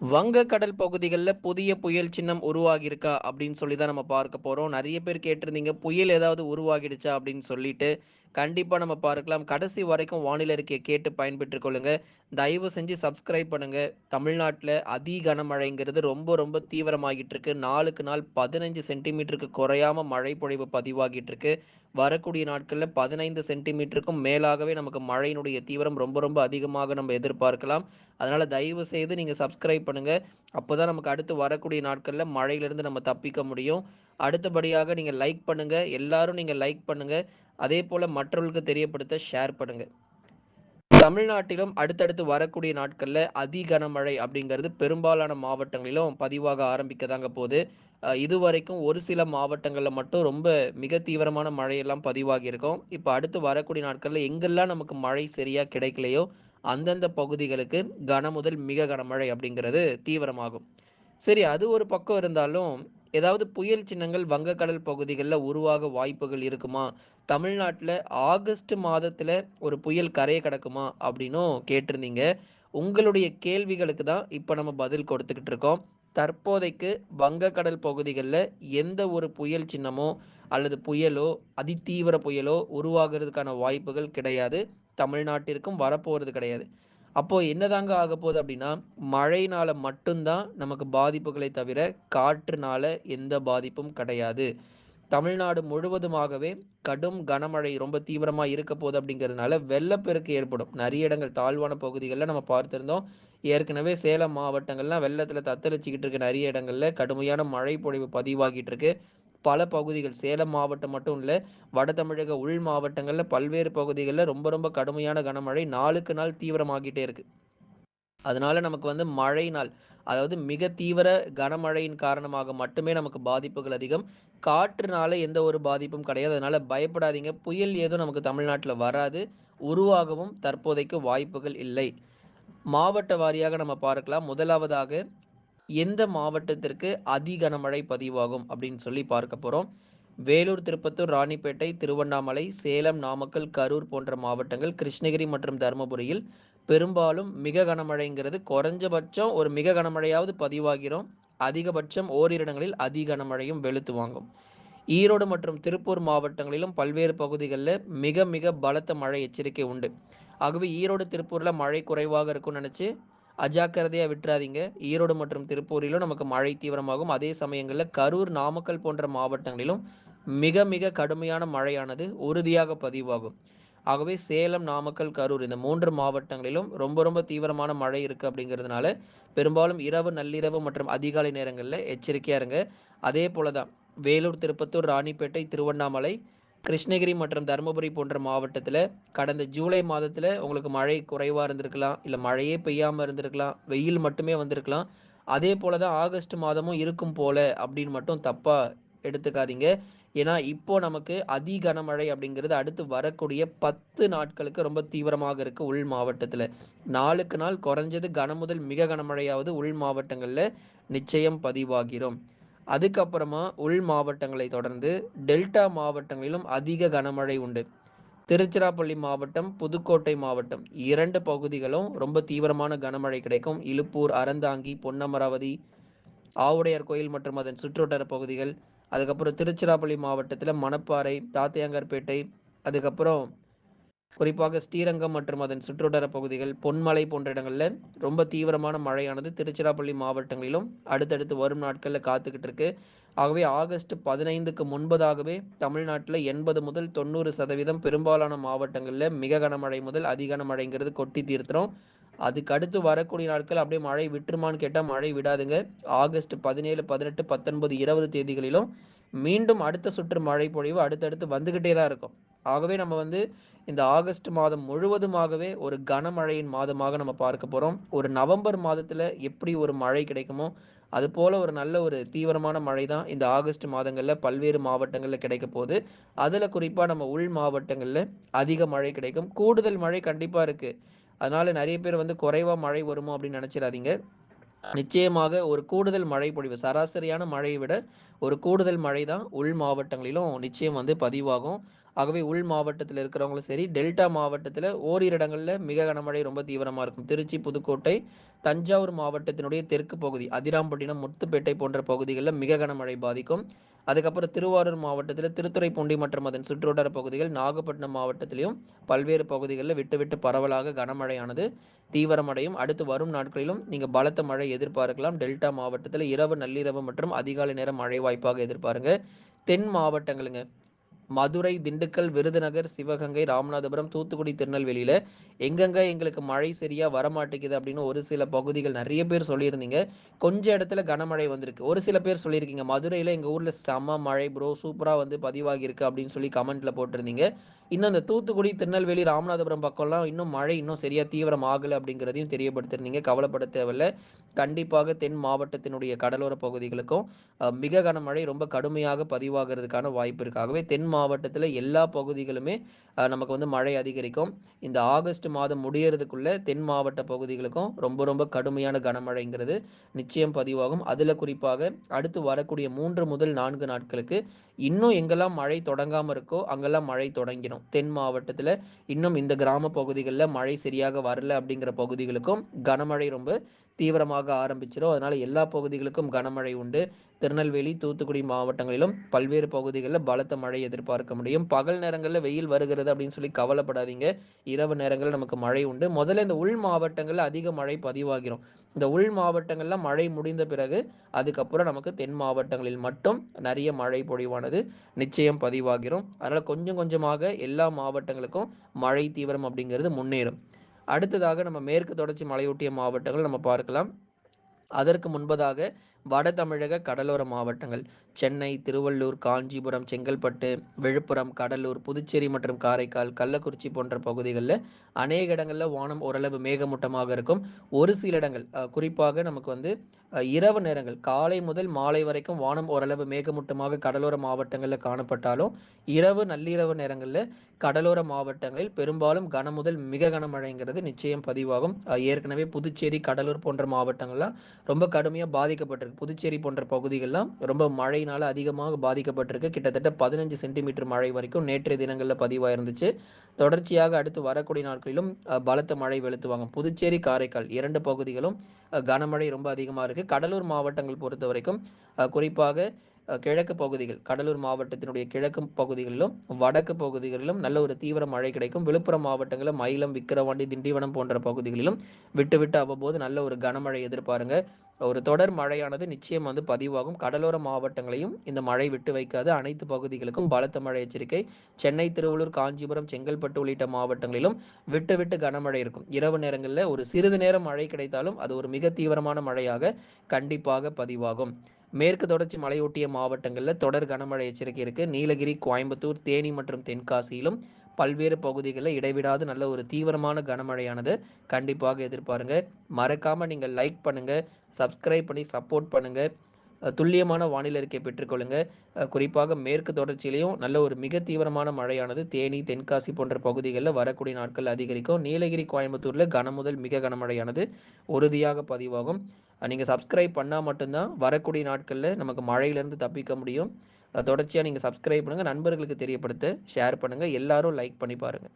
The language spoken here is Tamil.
வங்கக்கடல் பகுதிகளில் புதிய புயல் சின்னம் உருவாகியிருக்கா அப்படின்னு சொல்லி தான் நம்ம பார்க்க போகிறோம் நிறைய பேர் கேட்டிருந்தீங்க, புயல் ஏதாவது உருவாகிடுச்சா அப்படின்னு சொல்லிட்டு. கண்டிப்பாக நம்ம பார்க்கலாம். கடைசி வரைக்கும் வானிலை அறிக்கைய கேட்டு பயன்பெற்றுக் கொள்ளுங்க. தயவு செஞ்சு சப்ஸ்கிரைப் பண்ணுங்க. தமிழ்நாட்டில் அதி கனமழைங்கிறது ரொம்ப ரொம்ப தீவிரமாகிட்டு இருக்கு. நாளுக்கு நாள் 15 சென்டிமீட்டருக்கு குறையாம மழை பொழிவு பதிவாகிட்டு இருக்கு. வரக்கூடிய நாட்களில் பதினைந்து சென்டிமீட்டருக்கும் மேலாகவே நமக்கு மழையினுடைய தீவிரம் ரொம்ப ரொம்ப அதிகமாக நம்ம எதிர்பார்க்கலாம். அதனால தயவு செய்து நீங்க சப்ஸ்கிரைப் பண்ணுங்க. அப்பதான் நமக்கு அடுத்து வரக்கூடிய நாட்கள்ல மழையிலிருந்து நம்ம தப்பிக்க முடியும். அடுத்தபடியாக நீங்க லைக் பண்ணுங்க. எல்லாரும் நீங்க லைக் பண்ணுங்க. அதேபோல மற்றவர்களுக்கு தெரியப்படுத்த ஷேர் பண்ணுங்க. தமிழ்நாட்டிலும் அடுத்தடுத்து வரக்கூடிய நாட்களில் அதி கனமழை அப்படிங்கிறது பெரும்பாலான மாவட்டங்களிலும் பதிவாக ஆரம்பிக்க தாங்க போது. இதுவரைக்கும் ஒரு சில மாவட்டங்களில் மட்டும் ரொம்ப மிக தீவிரமான மழையெல்லாம் பதிவாகியிருக்கும். இப்போ அடுத்து வரக்கூடிய நாட்களில் எங்கெல்லாம் நமக்கு மழை சரியாக கிடைக்கலையோ, அந்தந்த பகுதிகளுக்கு கன முதல் மிக கனமழை அப்படிங்கிறது தீவிரமாகும். சரி அது ஒரு பக்கம் இருந்தாலும், ஏதாவது புயல் சின்னங்கள் வங்கக்கடல் பகுதிகளில் உருவாக வாய்ப்புகள் இருக்குமா? தமிழ்நாட்டில் ஆகஸ்ட் மாதத்தில் ஒரு புயல் கரையை கடக்குமா? அப்படின்னும் கேட்டிருந்தீங்க. உங்களுடைய கேள்விகளுக்கு தான் இப்போ நம்ம பதில் கொடுத்துக்கிட்டு இருக்கோம். தற்போதைக்கு வங்கக்கடல் பகுதிகளில் எந்த ஒரு புயல் சின்னமோ, அல்லது புயலோ, அதிதீவிர புயலோ உருவாகிறதுக்கான வாய்ப்புகள் கிடையாது. தமிழ்நாட்டிற்கும் வரப்போகிறது கிடையாது. அப்போ என்னதாங்க ஆகப்போகுது அப்படின்னா, மழையினால மட்டும்தான் நமக்கு பாதிப்புகளை தவிர, காற்றுனால எந்த பாதிப்பும் கிடையாது. தமிழ்நாடு முழுவதுமாகவே கடும் கனமழை ரொம்ப தீவிரமாக இருக்க போகுது அப்படிங்கிறதுனால, வெள்ளப்பெருக்கு ஏற்படும். நிறைய இடங்கள் தாழ்வான பகுதிகளில் நம்ம பார்த்துருந்தோம் ஏற்கனவே சேலம் மாவட்டங்கள்லாம் வெள்ளத்தில் தத்தளிச்சிக்கிட்டு இருக்க நிறைய இடங்களில் கடுமையான மழை பொழிவு பதிவாகிட்டு இருக்கு. பல பகுதிகள் சேலம் மாவட்டம் மட்டும் இல்லை வட தமிழக உள் மாவட்டங்களில் பல்வேறு பகுதிகளில் ரொம்ப ரொம்ப கடுமையான கனமழை நாளுக்கு நாள் தீவிரமாகிட்டே இருக்கு. அதனால நமக்கு வந்து மழை நாள் அதாவது மிக தீவிர கனமழையின் காரணமாக மட்டுமே நமக்கு பாதிப்புகள் அதிகம். காற்றுனால எந்த ஒரு பாதிப்பும் கிடையாது. அதனால பயப்படாதீங்க. புயல் ஏதும் நமக்கு தமிழ்நாட்டில் வராது. உருவாகவும் தற்போதைக்கு வாய்ப்புகள் இல்லை. மாவட்ட வாரியாக நம்ம பார்க்கலாம். முதலாவதாக எந்த மாவட்டத்திற்கு அதி கனமழை பதிவாகும் அப்படின்னு சொல்லி பார்க்க போகிறோம் வேலூர், திருப்பத்தூர், ராணிப்பேட்டை, திருவண்ணாமலை, சேலம், நாமக்கல், கரூர் போன்ற மாவட்டங்கள், கிருஷ்ணகிரி மற்றும் தர்மபுரியில் பெரும்பாலும் மிக கனமழைங்கிறது குறைஞ்சபட்சம் ஒரு மிக கனமழையாவது பதிவாகிறோம் அதிகபட்சம் ஓரிரு இடங்களில் அதி கனமழையும் வெளுத்து வாங்கும். ஈரோடு மற்றும் திருப்பூர் மாவட்டங்களிலும் பல்வேறு பகுதிகளில் மிக மிக பலத்த மழை எச்சரிக்கை உண்டு. ஆகவே ஈரோடு, திருப்பூரில் மழை குறைவாக இருக்கும்னு நினச்சி அஜாக்கிரதையாக விட்டுறாதீங்க. ஈரோடு மற்றும் திருப்பூரிலும் நமக்கு மழை தீவிரமாகும். அதே சமயங்களில் கரூர், நாமக்கல் போன்ற மாவட்டங்களிலும் மிக மிக கடுமையான மழையானது உறுதியாக பதிவாகும். ஆகவே சேலம், நாமக்கல், கரூர் இந்த மூன்று மாவட்டங்களிலும் ரொம்ப ரொம்ப தீவிரமான மழை இருக்குது அப்படிங்கிறதுனால, பெரும்பாலும் இரவு, நள்ளிரவு மற்றும் அதிகாலை நேரங்களில் எச்சரிக்கையாக இருங்க. அதே போல தான் வேலூர், திருப்பத்தூர், ராணிப்பேட்டை, திருவண்ணாமலை, கிருஷ்ணகிரி மற்றும் தருமபுரி போன்ற மாவட்டத்தில் கடந்த ஜூலை மாதத்தில் உங்களுக்கு மழை குறைவாக இருந்திருக்கலாம். இல்லை மழையே பெய்யாமல் இருந்திருக்கலாம். வெயில் மட்டுமே வந்திருக்கலாம். அதே போல தான் ஆகஸ்ட் மாதமும் இருக்கும் போல அப்படின்னு மட்டும் தப்பாக எடுத்துக்காதீங்க. ஏன்னா, இப்போ நமக்கு அதி கனமழை அப்படிங்கிறது அடுத்து வரக்கூடிய 10 நாட்களுக்கு ரொம்ப தீவிரமாக இருக்கு உள் மாவட்டத்தில் நாளுக்கு நாள் குறைஞ்சது கன முதல் மிக கனமழையாவது உள் மாவட்டங்களில் நிச்சயம் பதிவாகிறோம் அதுக்கப்புறமா உள் மாவட்டங்களை தொடர்ந்து டெல்டா மாவட்டங்களிலும் அதிக கனமழை உண்டு. திருச்சிராப்பள்ளி மாவட்டம், புதுக்கோட்டை மாவட்டம் இரண்டு பகுதிகளும் ரொம்ப தீவிரமான கனமழை கிடைக்கும். இலுப்பூர், அறந்தாங்கி, பொன்னமராவதி, ஆவுடையார் கோயில் மற்றும் அதன் சுற்றுவட்டார பகுதிகள், அதுக்கப்புறம் திருச்சிராப்பள்ளி மாவட்டத்தில் மணப்பாறை, தாத்தையாங்கார்பேட்டை, அதுக்கப்புறம் குறிப்பாக ஸ்ரீரங்கம் மற்றும் அதன் சுற்றுவட்டார பகுதிகள், பொன்மலை போன்ற இடங்களில் ரொம்ப தீவிரமான மழையானது திருச்சிராப்பள்ளி மாவட்டங்களிலும் அடுத்தடுத்து வரும் நாட்களில் காத்துக்கிட்டு இருக்கு. ஆகவே ஆகஸ்ட் 15க்கு முன்பதாகவே தமிழ்நாட்டில் எண்பது முதல் 90% பெரும்பாலான மாவட்டங்களில் மிக கனமழை முதல் அதி கனமழைங்கிறது கொட்டி தீர்த்துறோம் அதுக்கு அடுத்து வரக்கூடிய நாட்கள் அப்படியே மழை விட்டுருமான்னு கேட்டால் மழை விடாதுங்க. ஆகஸ்ட் 17, 18, 19, 20 தேதிகளிலும் மீண்டும் அடுத்த சுற்று மழை பொழிவு அடுத்தடுத்து வந்துக்கிட்டே தான் இருக்கும். ஆகவே நம்ம வந்து இந்த ஆகஸ்ட் மாதம் முழுவதுமாகவே ஒரு கனமழையின் மாதமாக நம்ம பார்க்க போகிறோம் ஒரு நவம்பர் மாதத்தில் எப்படி ஒரு மழை கிடைக்குமோ, அது போல் ஒரு நல்ல ஒரு தீவிரமான மழை தான் இந்த ஆகஸ்ட் மாதங்களில் பல்வேறு மாவட்டங்களில் கிடைக்க போகுது. அதில் குறிப்பாக நம்ம உள் மாவட்டங்களில் அதிக மழை கிடைக்கும். கூடுதல் மழை கண்டிப்பாக இருக்குது அதனால் நிறைய பேர் வந்து குறைவா மழை வருமோ அப்படின்னு நினச்சிடாதீங்க நிச்சயமாக ஒரு கூடுதல் மழை பொழிவு சராசரியான மழையை விட ஒரு கூடுதல் மழை தான் உள் மாவட்டங்களிலும் நிச்சயம் வந்து பதிவாகும். ஆகவே உள் மாவட்டத்தில் இருக்கிறவங்களும் சரி டெல்டா மாவட்டத்தில் ஓரிரு இடங்களில் மிக கனமழை ரொம்ப தீவிரமாக இருக்கும். திருச்சி புதுக்கோட்டை தஞ்சாவூர் மாவட்டத்தினுடைய தெற்கு பகுதி அதிராம்பட்டினம் முத்துப்பேட்டை போன்ற பகுதிகளில் மிக கனமழை பாதிக்கும். அதுக்கப்புறம் திருவாரூர் மாவட்டத்தில் திருத்துறைப்பூண்டி மற்றும் அதன் சுற்றுவட்டார பகுதிகள் நாகப்பட்டினம் மாவட்டத்திலையும் பல்வேறு பகுதிகளில் விட்டு விட்டு பரவலாக கனமழையானது தீவிரமடையும். அடுத்து வரும் நாட்களிலும் நீங்கள் பலத்த மழை எதிர்பார்க்கலாம். டெல்டா மாவட்டத்தில் இரவு நள்ளிரவு மற்றும் அதிகாலை நேரம் மழை வாய்ப்பாக எதிர்பாருங்க. தென் மாவட்டங்களுங்க. மதுரை திண்டுக்கல் விருதுநகர் சிவகங்கை ராமநாதபுரம் தூத்துக்குடி திருநெல்வேலியில எங்கெங்க எங்களுக்கு மழை சரியா வரமாட்டேங்குது அப்படின்னு ஒரு சில பகுதிகள் நிறைய பேர் சொல்லியிருந்தீங்க. கொஞ்ச இடத்துல கனமழை வந்திருக்கு. ஒரு சில பேர் சொல்லியிருக்கீங்க. மதுரையில எங்க ஊர்ல செம மழை ப்ரோ சூப்பரா வந்து பதிவாகி இருக்கு அப்படின்னு சொல்லி கமெண்ட்ல போட்டிருந்தீங்க. இன்னும் இந்த தூத்துக்குடி திருநெல்வேலி ராமநாதபுரம் பக்கம்லாம் இன்னும் மழை இன்னும் சரியா தீவிரம் ஆகலை அப்படிங்கிறதையும் தெரியப்படுத்திருந்தீங்க கவலைப்பட தேவையில்லை. கண்டிப்பாக தென் மாவட்டத்தினுடைய கடலோர பகுதிகளுக்கும் மிக கனமழை ரொம்ப கடுமையாக பதிவாகிறதுக்கான வாய்ப்பு இருக்காகவே தென் மாவட்டத்தில் எல்லா பகுதிகளுமே நமக்கு வந்து மழை அதிகரிக்கும். இந்த ஆகஸ்ட் மாதம் முடியறதுக்குள்ள தென் மாவட்ட பகுதிகளுக்கும் ரொம்ப ரொம்ப கடுமையான கனமழைங்கிறது நிச்சயம் பதிவாகும். அதில் குறிப்பாக அடுத்து வரக்கூடிய மூன்று முதல் நான்கு நாட்களுக்கு இன்னும் எங்கெல்லாம் மழை தொடங்காமல் இருக்கோ அங்கெல்லாம் மழை தொடங்கிடும் தென் மாவட்டத்தில் இன்னும் இந்த கிராம பகுதிகளில் மழை சரியாக வரல அப்படிங்கிற பகுதிகளுக்கும் கனமழை ரொம்ப தீவிரமாக ஆரம்பிச்சிடும் அதனால எல்லா பகுதிகளுக்கும் கனமழை உண்டு. திருநெல்வேலி தூத்துக்குடி மாவட்டங்களிலும் பல்வேறு பகுதிகளில் பலத்த மழை எதிர்பார்க்க முடியும். பகல் நேரங்களில் வெயில் வருகிறது அப்படின்னு சொல்லி கவலைப்படாதீங்க. இரவு நேரங்களில் நமக்கு மழை உண்டு. முதல்ல இந்த உள் மாவட்டங்களில் அதிக மழை பதிவாகிறோம் இந்த உள் மாவட்டங்களில் மழை முடிந்த பிறகு அதுக்கப்புறம் நமக்கு தென் மாவட்டங்களில் மட்டும் நிறைய மழை பொழிவானது நிச்சயம் பதிவாகிறோம் அதனால கொஞ்சம் கொஞ்சமாக எல்லா மாவட்டங்களுக்கும் மழை தீவிரம் அப்படிங்கிறது முன்னேறும். அடுத்ததாக நம்ம மேற்கு தொடர்ச்சி மலையொட்டிய மாவட்டங்கள் நம்ம பார்க்கலாம். அதற்கு முன்பதாக வட தமிழக கடலோர மாவட்டங்கள் சென்னை திருவள்ளூர் காஞ்சிபுரம் செங்கல்பட்டு விழுப்புரம் கடலூர் புதுச்சேரி மற்றும் காரைக்கால் கள்ளக்குறிச்சி போன்ற பகுதிகளில் அநேக இடங்களில் வானம் ஓரளவு மேகமூட்டமாக இருக்கும். ஒரு சில இடங்கள் குறிப்பாக நமக்கு வந்து இரவு நேரங்கள் காலை முதல் மாலை வரைக்கும் வானம் ஓரளவு மேகமூட்டமாக கடலோர மாவட்டங்களில் காணப்பட்டாலும் இரவு நள்ளிரவு நேரங்களில் கடலோர மாவட்டங்களில் பெரும்பாலும் கன முதல் மிக கனமழைங்கிறது நிச்சயம் பதிவாகும். ஏற்கனவே புதுச்சேரி கடலூர் போன்ற மாவட்டங்கள்லாம் ரொம்ப கடுமையாக பாதிக்கப்பட்டிருக்கு. புதுச்சேரி போன்ற பகுதிகள்லாம் ரொம்ப மழையினால அதிகமாக பாதிக்கப்பட்டிருக்கு. கிட்டத்தட்ட பதினஞ்சு சென்டிமீட்டர் மழை வரைக்கும் நேற்றைய தினங்களில் பதிவாயிருந்துச்சு. தொடர்ச்சியாக அடுத்து வரக்கூடிய நாட்களிலும் பலத்த மழை வெளுத்துவாங்க. புதுச்சேரி காரைக்கால் இரண்டு பகுதிகளும் கனமழை ரொம்ப அதிகமாக இருக்கு. கடலூர் மாவட்டங்கள் பொறுத்த வரைக்கும் குறிப்பாக கிழக்கு பகுதிகள் கடலூர் மாவட்டத்தினுடைய கிழக்கு பகுதிகளிலும் வடக்கு பகுதிகளிலும் நல்ல ஒரு தீவிர மழை கிடைக்கும். விழுப்புரம் மாவட்டங்களில் மயிலம் விக்கிரவாண்டி திண்டிவனம் போன்ற பகுதிகளிலும் விட்டு விட்டு அவ்வப்போது நல்ல ஒரு கனமழை எதிர்பாருங்க. ஒரு தொடர் மழையானது நிச்சயம் வந்து பதிவாகும். கடலோர மாவட்டங்களையும் இந்த மழை விட்டு வைக்காது. அனைத்து பகுதிகளுக்கும் பலத்த மழை எச்சரிக்கை. சென்னை திருவள்ளூர் காஞ்சிபுரம் செங்கல்பட்டு உள்ளிட்ட மாவட்டங்களிலும் விட்டு விட்டு கனமழை இருக்கும். இரவு நேரங்களில் ஒரு சிறிது நேரம் மழை கிடைத்தாலும் அது ஒரு மிக தீவிரமான மழையாக கண்டிப்பாக பதிவாகும். மேற்கு தொடர்ச்சி மலையொட்டிய மாவட்டங்களில் தொடர் கனமழை எச்சரிக்கை இருக்கு. நீலகிரி கோயம்புத்தூர் தேனி மற்றும் தென்காசியிலும் பல்வேறு பகுதிகளில் இடைவிடாது நல்ல ஒரு தீவிரமான கனமழையானது கண்டிப்பாக எதிர்பாருங்க. மறக்காமல் நீங்கள் லைக் பண்ணுங்கள் சப்ஸ்கிரைப் பண்ணி சப்போர்ட் பண்ணுங்கள் துல்லியமான வானிலை அறிக்கை பெற்றுக்கொள்ளுங்க. குறிப்பாக மேற்கு தொடர்ச்சியிலையும் நல்ல ஒரு மிக தீவிரமான மழையானது தேனி தென்காசி போன்ற பகுதிகளில் வரக்கூடிய நாட்கள் அதிகரிக்கும். நீலகிரி கோயம்புத்தூரில் கனமுதல் மிக கனமழையானது உறுதியாக பதிவாகும். நீங்கள் சப்ஸ்கிரைப் பண்ணால் மட்டும்தான் வரக்கூடிய நாட்களில் நமக்கு மழையிலேருந்து தப்பிக்க முடியும். தொடர்ச்சியாக நீங்கள் சப்ஸ்கிரைப் பண்ணுங்கள் நண்பர்களுக்கு தெரியப்படுத்த. ஷேர் பண்ணுங்கள் எல்லாரும் லைக் பண்ணி பாருங்கள்